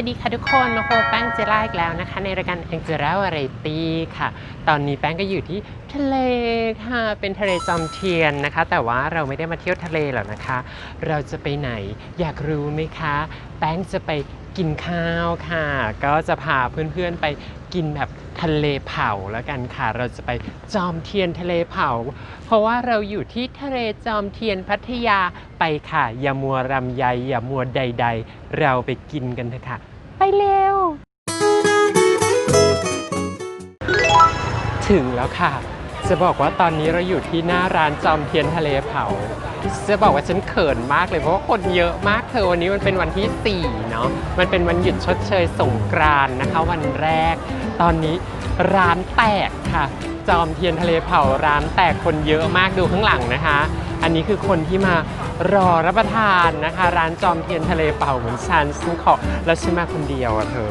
วัสดีค่ะทุกคนมาพบแป้งเจล่าอีกแล้วนะคะ ในรายการแองเจล่าวาไรตี้ค่ะ ตอนนี้แป้งก็อยู่ที่ทะเลค่ะ เป็นทะเลจอมเทียนนะคะ แต่ว่าเราไม่ได้มาเที่ยวทะเลหรอกนะคะ เราจะไปไหนอยากรู้ไหมคะ แป้งจะไป กินข้าวค่ะ ก็จะพาเพื่อนๆไปกินแบบทะเลเผาแล้วกันค่ะ เราจะไปจอมเทียนทะเลเผา เพราะว่าเราอยู่ที่ทะเลจอมเทียนพัทยาไปค่ะ อย่ามัวรำไยอย่ามัวใด ๆ เราไปกินกันเถอะค่ะ ไปเร็ว ถึงแล้วค่ะ จะบอกว่าตอนนี้เราอยู่ที่หน้าร้านจอมเทียนทะเลเผา จะบอกว่าฉันเขินมากเลยเพราะว่าคนเยอะมากเธอวันนี้มันเป็นวันที่ 4 เนาะมันเป็นวันหยุดชดเชยสงกรานต์นะคะ วันแรก ตอนนี้ร้านแตกค่ะ จอมเทียนทะเลเผาร้านแตกคนเยอะมากดูข้างหลังนะคะ อันนี้คือคนที่มารอรับประทานนะคะ ร้านจอมเทียนทะเลเผาเหมือนฉันฉันขอแล้วฉันมาคนเดียวอะเธอ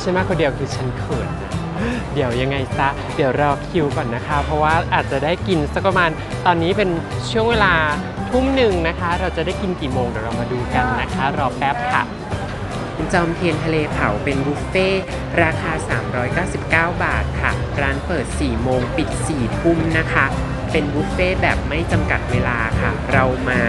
ฉันมาคนเดียวคือฉันเขินนะ เดี๋ยวยังไงซะ เดี๋ยวรอคิวก่อนนะคะ เพราะว่าอาจจะได้กินสักประมาณ ตอนนี้เป็นช่วงเวลาทุ่มหนึ่งนะคะ เราจะได้กินกี่โมงเดี๋ยวเรามาดูกันนะคะ รอแป๊บค่ะ จอมเทียนทะเลเผาเป็นบุฟเฟ่ต์ราคา 399 บาทค่ะ ร้านเปิด 4 โมงปิด 4 ทุ่มนะคะ เป็นบุฟเฟ่ต์แบบไม่จำกัดเวลาค่ะ เรามา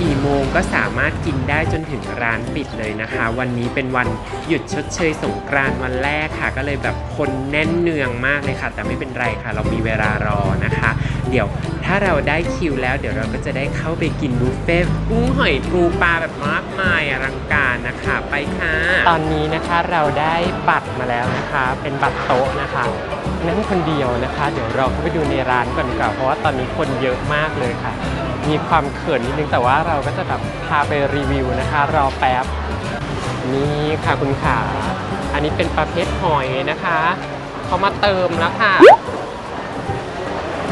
กี่โมงก็สามารถกินได้จนถึงร้านปิดเลยนะคะ วันนี้เป็นวันหยุดชดเชยสงกรานต์วันแรกค่ะ ก็เลยแบบคนแน่นเนืองมากเลยค่ะ แต่ไม่เป็นไรค่ะ เรามีเวลารอนะคะ เดี๋ยวถ้าเราได้คิวแล้ว เดี๋ยวเราก็จะได้เข้าไปกินบุฟเฟ่ต์กุ้งหอยปูปลาแบบมากมายอลังการนะคะไปค่ะ ตอนนี้นะคะเราได้บัตรมาแล้วนะคะ เป็นบัตรโต๊ะนะคะนั่งคนเดียวนะคะ เดี๋ยวเราเข้าไปดูในร้านก่อนดีกว่าเพราะว่าตอนนี้คนเยอะมากเลยค่ะ มีความเขินนิดนึงแต่ว่าเราก็จะแบบพาไปรีวิวนะคะ รอแป๊บนี่ค่ะคุณขาอันนี้เป็นประเภทหอยนะคะเขามาเติมแล้วค่ะ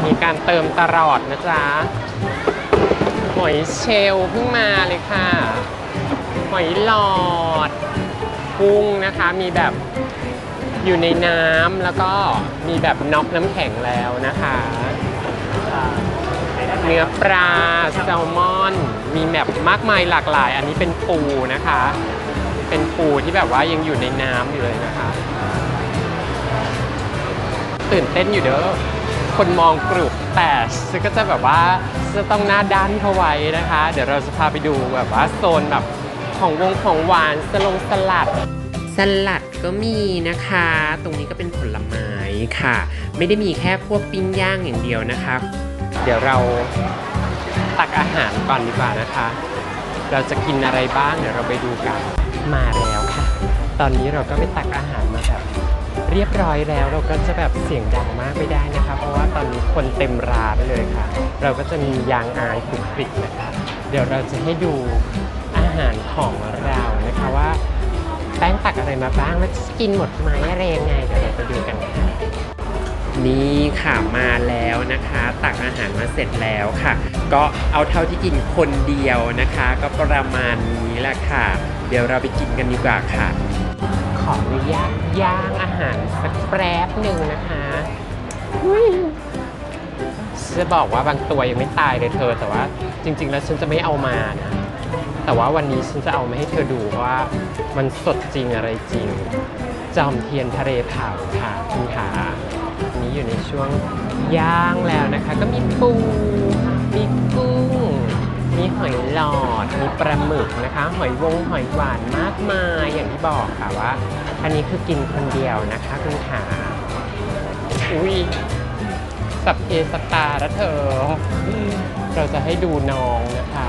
มีการเติมตลอดนะจ๊ะ หอยเชลล์เพิ่งมาเลยค่ะ หอยหลอดกุ้งนะคะ มีแบบอยู่ในน้ำแล้วก็มีแบบน็อกน้ำแข็งแล้วนะคะ เนื้อปลาแซลมอน มีแบบมากมายหลากหลาย อันนี้เป็นปูนะคะ เป็นปูที่แบบว่ายังอยู่ในน้ำอยู่เลยนะคะ ตื่นเต้นอยู่เด้อ คนมองกรุบแต่ก็จะแบบว่าจะต้องหน้าด้านเขาไว้นะคะ เดี๋ยวเราจะพาไปดูแบบว่าโซนแบบของวงของหวานสลงสลัด สลัดก็มีนะคะ ตรงนี้ก็เป็นผลไม้ค่ะ ไม่ได้มีแค่พวกปิ้งย่างอย่างเดียวนะคะ เดี๋ยวเราตักอาหารก่อนดีกว่านะคะ เราจะกินอะไรบ้างเดี๋ยวเราไปดูกันมาแล้วค่ะ ตอนนี้เราก็ไปตักอาหารมาแบบ เรียบร้อยแล้วเราก็จะแบบเสียงดังมากไม่ได้นะคะ เพราะว่าตอนนี้คนเต็มร้านเลยค่ะ เราก็จะมียางอายคลุกคลิกนะคะ เดี๋ยวเราจะให้ดูอาหารของเรานะคะว่าแป้งตักอะไรมาบ้างแล้วจะกินหมดไหมอะไรยังไงเดี๋ยวเราไปดูกันค่ะนี่ค่ะมาแล้วนะคะ ตักอาหารมาเสร็จแล้วค่ะ ก็เอาเท่าที่กินคนเดียวนะคะ ก็ประมาณนี้แหละค่ะ เดี๋ยวเราไปกินกันดีกว่าค่ะ ออนุญาตย่างอาหารสักแป๊บหนึ่งนะคะอุ๊ยจะบอกว่าบางตัวยังไม่ตายเลยเธอ แต่ว่าจริง ๆ แล้วฉันจะไม่เอามานะแต่ว่าวันนี้ฉันจะเอามาให้เธอดูว่ามันสดจริงอะไรจริง จอมเทียนทะเลเผาค่ะคุณขาอันนี้อยู่ในช่วงย่างแล้วนะคะ ก็มีปู หอยหลอด มีปลาหมึกนะคะ หอยวงหอยหวานมากมายอย่างที่บอกค่ะว่า อันนี้คือกินคนเดียวนะคะคุณขาอุ้ยสับเพสตาแล้วเธอ เราจะให้ดูน้องนะคะ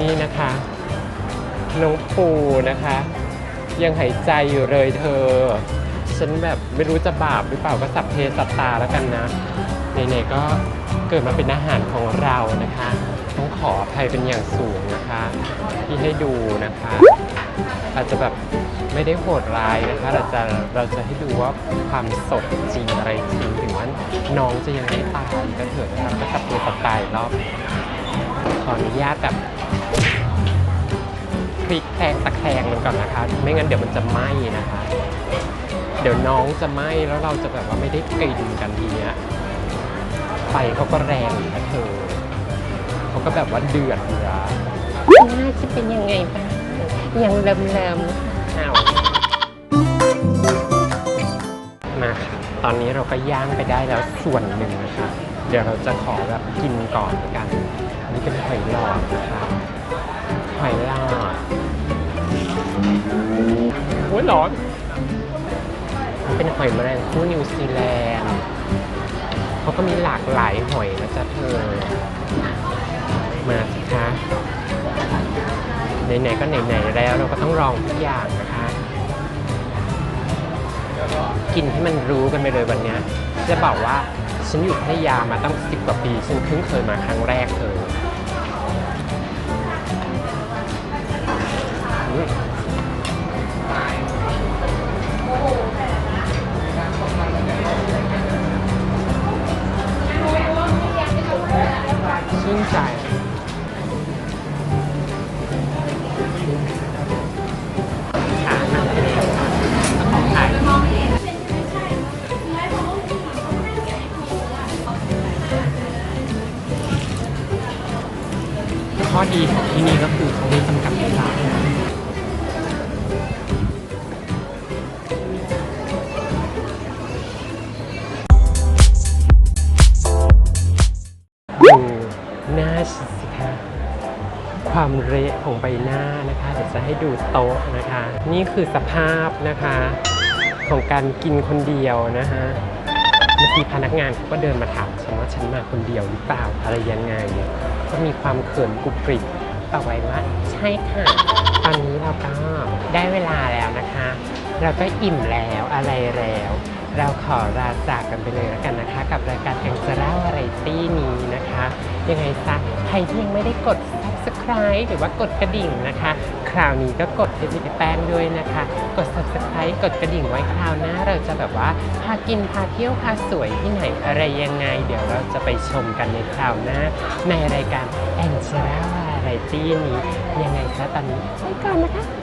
นี่นะคะน้องปูนะคะ ยังหายใจอยู่เลยเธอ ฉันแบบไม่รู้จะบาปหรือเปล่าก็สับเพสัตตาแล้วกันนะไหนๆก็เกิดมาเป็นอาหารของเรานะคะ ต้องขออภัยเป็นอย่างสูงนะคะ ที่ให้ดูนะคะ อาจจะแบบไม่ได้โหดร้ายนะคะเราจะเราจะให้ดูว่าความสดจริงอะไรจริงถึงว่าน้องจะยังไม่ตายก็เถอะนะคะก็สับเพสัตตาอีกรอบขออนุญาตแบบพลิกแพลงตะแคงมันก่อนนะคะ ไม่งั้นเดี๋ยวมันจะไหม้นะคะ เดี๋ยวน้องจะไหม้แล้วเราจะแบบว่าไม่ได้กลิ่นกันทีเนี้ยไฟเขาก็แรงนะเธอ เขาก็แบบว่าเดือดอยู่นะน่าจะเป็นยังไงบ้างยังเลิมๆนะคะห่ามาค่ะตอนนี้เราก็ย่างไปได้แล้วส่วนหนึ่งนะคะ เดี๋ยวเราจะขอแบบกินก่อนละกัน อันนี้เป็นหอยหลอดนะคะหอยหลอดโอ้ยร้อนมันเป็นหอยแมลงคู่นิวซีแลนด์เขาก็มีหลากหลายหอยนะจ๊ะเธอ มาสิคะไหนๆก็ไหนๆแล้วเราก็ต้องลองทุกอย่างนะคะกินให้มันรู้กันไปเลยวันนี้จะบอกว่าฉันอยู่พัทยามาตั้งสิบกว่าปี ฉันเพิ่งเคยมาครั้งแรกเลย ดีของที่นี่ก็คือเขาม่จำกัดเวลาดูหน้าสิคะความเละของใบหน้านะคะ เดี๋ยวจะให้ดูโต๊ะนะคะ นี่คือสภาพนะคะ ของการกินคนเดียวนะฮะเมื่อกี้พนักงานเขาก็เดินมาถามฉันว่าฉันมาคนเดียวหรือเปล่าอะไรยังไง จะมีความเขินกรุบกริบตอบไว้ว่าใช่ค่ะ ตอนนี้เราก็ได้เวลาแล้วนะคะ เราก็อิ่มแล้วอะไรแล้ว เราขอลาจากกันไปเลยแล้วกันนะคะ กับรายการแองเจล่าวาไรตี้นี้นะคะ ยังไงซะใครที่ยังไม่ได้กด subscribe หรือว่ากดกระดิ่งนะคะ ราวนี้ก็กดให้พี่แป้งด้วยนะคะ กด subscribe กดกระดิ่งไว้คราวหน้า เราจะแบบว่าพากินพาเที่ยวพาสวยที่ไหนอะไรยังไง เดี๋ยวเราจะไปชมกันในคราวหน้า ในรายการแองเจล่าวาไรตี้นี้ยังไงคะตอนนี้ไปก่อนนะคะ